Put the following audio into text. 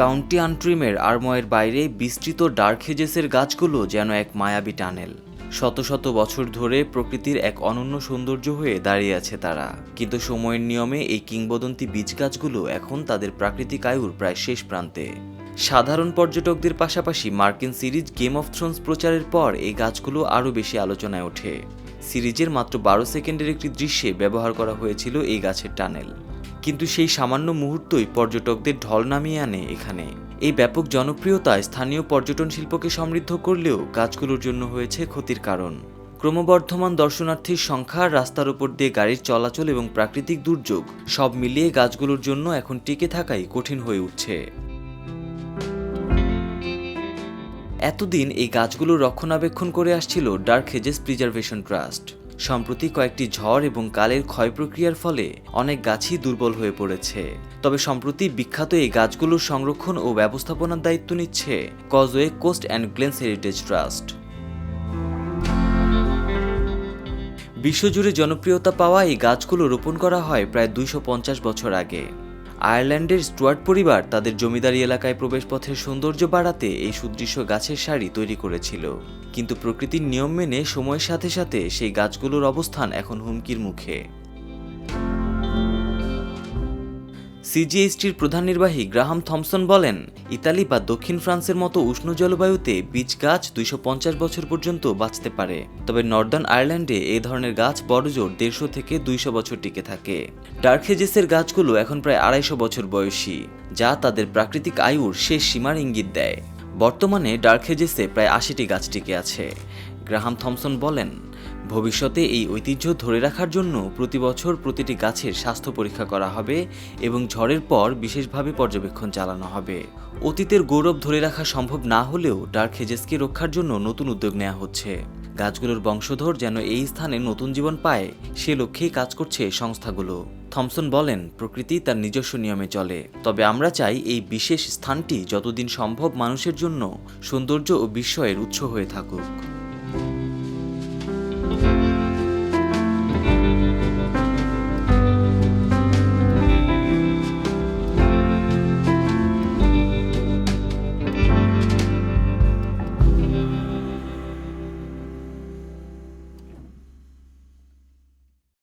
County আন্ট্রিমের আরময়ের বাইরে বিস্তৃত dark হেজেসের গাছগুলো যেন এক মায়াবী টানেল। শত শত বছর ধরে প্রকৃতির এক অনন্য সৌন্দর্য হয়ে দাঁড়িয়ে আছে তারা। কিন্তু সময়ের নিয়মে এই কিংবদন্তি বীজ গাছগুলো এখন তাদের প্রাকৃতিক আয়ুর প্রায় শেষ প্রান্তে। সাধারণ পর্যটকদের পাশাপাশি মার্কিন সিরিজ গেম অফ থ্রোনস প্রচারের পর এই গাছগুলো আরও বেশি আলোচনায় ওঠে। সিরিজের মাত্র বারো সেকেন্ডের একটি দৃশ্যে ব্যবহার করা হয়েছিল এই গাছের টানেল। কিন্তু সেই সামান্য মুহূর্তই পর্যটকদের ঢল নামিয়ে আনে এখানে। এই ব্যাপক জনপ্রিয়তায় স্থানীয় পর্যটন শিল্পকে সমৃদ্ধ করলেও গাছগুলোর জন্য হয়েছে ক্ষতির কারণ। ক্রমবর্ধমান দর্শনার্থীর সংখ্যা, রাস্তার উপর দিয়ে গাড়ির চলাচল এবং প্রাকৃতিক দুর্যোগ, সব মিলিয়ে গাছগুলোর জন্য এখন টিকে থাকাই কঠিন হয়ে উঠছে। এতদিন এই গাছগুলো রক্ষণাবেক্ষণ করে আসছিল ডার্ক হেজেস প্রিজার্ভেশন ট্রাস্ট। সম্প্রতি কয়েকটি ঝড় এবং কালের ক্ষয় প্রক্রিয়ার ফলে অনেক গাছই দুর্বল হয়ে পড়েছে। তবে সম্প্রতি বিখ্যাত এই গাছগুলোর সংরক্ষণ ও ব্যবস্থাপনার দায়িত্ব নিচ্ছে causeway coast and glens heritage trust. বিশ্বজুড়ে জনপ্রিয়তা পাওয়া এই গাছগুলো রোপণ করা হয় প্রায় দুইশো পঞ্চাশ বছর আগে। আয়ারল্যান্ডের স্টুয়ার্ট পরিবার তাদের জমিদারি এলাকায় প্রবেশপথের সৌন্দর্য বাড়াতে এই সুদৃশ্য গাছের সারি তৈরি করেছিল। কিন্তু প্রকৃতির নিয়ম মেনে সময়ের সাথে সাথে সেই গাছগুলোর অবস্থান এখন হুমকির মুখে। সিজিএসটির প্রধান নির্বাহী গ্রাহাম থমসন বলেন, ইতালি বা দক্ষিণ ফ্রান্সের মতো উষ্ণ জলবায়ুতে বীজ গাছ দুইশো পঞ্চাশ বছর পর্যন্ত বাঁচতে পারে। তবে নর্দার্ন আয়ারল্যান্ডে এই ধরনের গাছ বড়জোর দেড়শো থেকে দুইশো বছর টিকে থাকে। ডার্ক হেজেসের গাছগুলো এখন প্রায় আড়াইশো বছর বয়সী, যা তাদের প্রাকৃতিক আয়ুর শেষ সীমার ইঙ্গিত দেয়। বর্তমানে ডার্ক হেজেসে প্রায় আশিটি গাছ টিকে আছে। গ্রাহাম থমসন বলেন ভবিষ্যতে এই ঐতিহ্য ধরে রাখার জন্য প্রতি বছর প্রতিটি গাছের স্বাস্থ্য পরীক্ষা করা হবে এবং ঝড়ের পর বিশেষভাবে পর্যবেক্ষণ চালানো হবে। অতীতের গৌরব ধরে রাখা সম্ভব না হলেও ডার্ক হেজেসকে রক্ষার জন্য নতুন উদ্যোগ নেওয়া হচ্ছে। গাছগুলোর বংশধর যেন এই স্থানে নতুন জীবন পায়, সে লক্ষ্যেই কাজ করছে সংস্থাগুলো। থমসন বলেন, প্রকৃতি তার নিজস্ব নিয়মে চলে। তবে আমরা চাই এই বিশেষ স্থানটি যতদিন সম্ভব মানুষের জন্য সৌন্দর্য ও বিস্ময়ের উৎস হয়ে থাকুক।